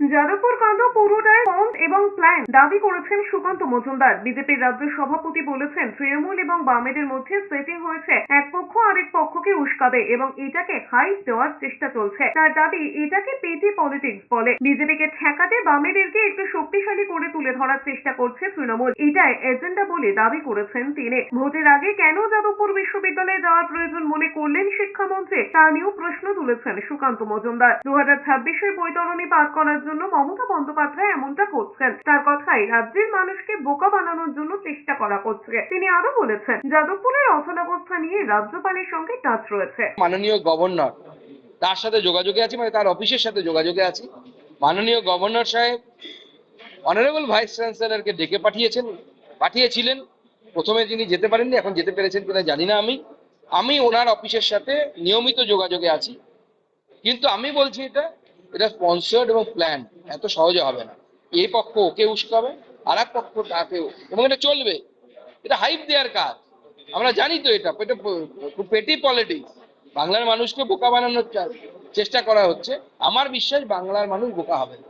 যাদবপুর কাণ্ড পুরোটাই ফন্ড এবং প্ল্যান দাবি করেছেন সুকান্ত মজুমদার। বিজেপির রাজ্য সভাপতি বলেছেন, তৃণমূল এবং বামেদের মধ্যে সেটিং হয়েছে এক পক্ষ আরেক পক্ষকে উস্কাবে এবং এটাকে হাইপ দেওয়ার চেষ্টা চলছে। তার দাবি, এটাকে পেটি পলিটিক্স বলে। বিজেপিকে ঠেকাতে বামেদেরকে একটু শক্তিশালী করে তুলে ধরার চেষ্টা করছে তৃণমূল। এটাই এজেন্ডা বলে দাবি করেছেন তিনি। ভোটের আগে কেন যাদবপুর বিশ্ববিদ্যালয়ে যাওয়ার প্রয়োজন মনে করলেন শিক্ষামন্ত্রী। তা নিয়েও প্রশ্ন তুলেছেন সুকান্ত মজুমদার। দু হাজার ছাব্বিশের বৈতরণী পার করার জন্য মমতা বন্দ্যোপাধ্যায় এমনটা করছেন। তার কথাই রাজ্যের মানুষকে বোকা বানানোর জন্য চেষ্টা করা করছে। তিনি আরও বলেছেন, যাদবপুরের অচলাবস্থা নিয়ে রাজ্যপালের সঙ্গে টাচ রয়েছে। মাননীয় গভর্নর, তার সাথে যোগাযোগে আছি মানে তার অফিসের সাথে যোগাযোগে আছি। মাননীয় গভর্নর সাহেব অনারেবল ভাইস চ্যান্সেলরকে ডেকে পাঠিয়েছেন, পাঠিয়েছিলেন। প্রথমে যিনি যেতে পারেননি, এখন যেতে পেরেছেন কিনা জানি না আমি। আমি ওনার অফিসের সাথে নিয়মিত যোগাযোগে আছি। কিন্তু আমি বলছি এটা এটা স্পন্সার্ড এবং প্ল্যান এত সহজে হবে না। এই পক্ষ ওকে উস্কাবে আর এক পক্ষ তাকে এবং এটা চলবে। এটা হাইপ দেওয়ার কাজ। আমরা জানি তো এটা এটা পেটি পলিটিক্স বাংলার মানুষকে বোকা বানানোর চেষ্টা করা হচ্ছে। আমার বিশ্বাস বাংলার মানুষ বোকা হবে না।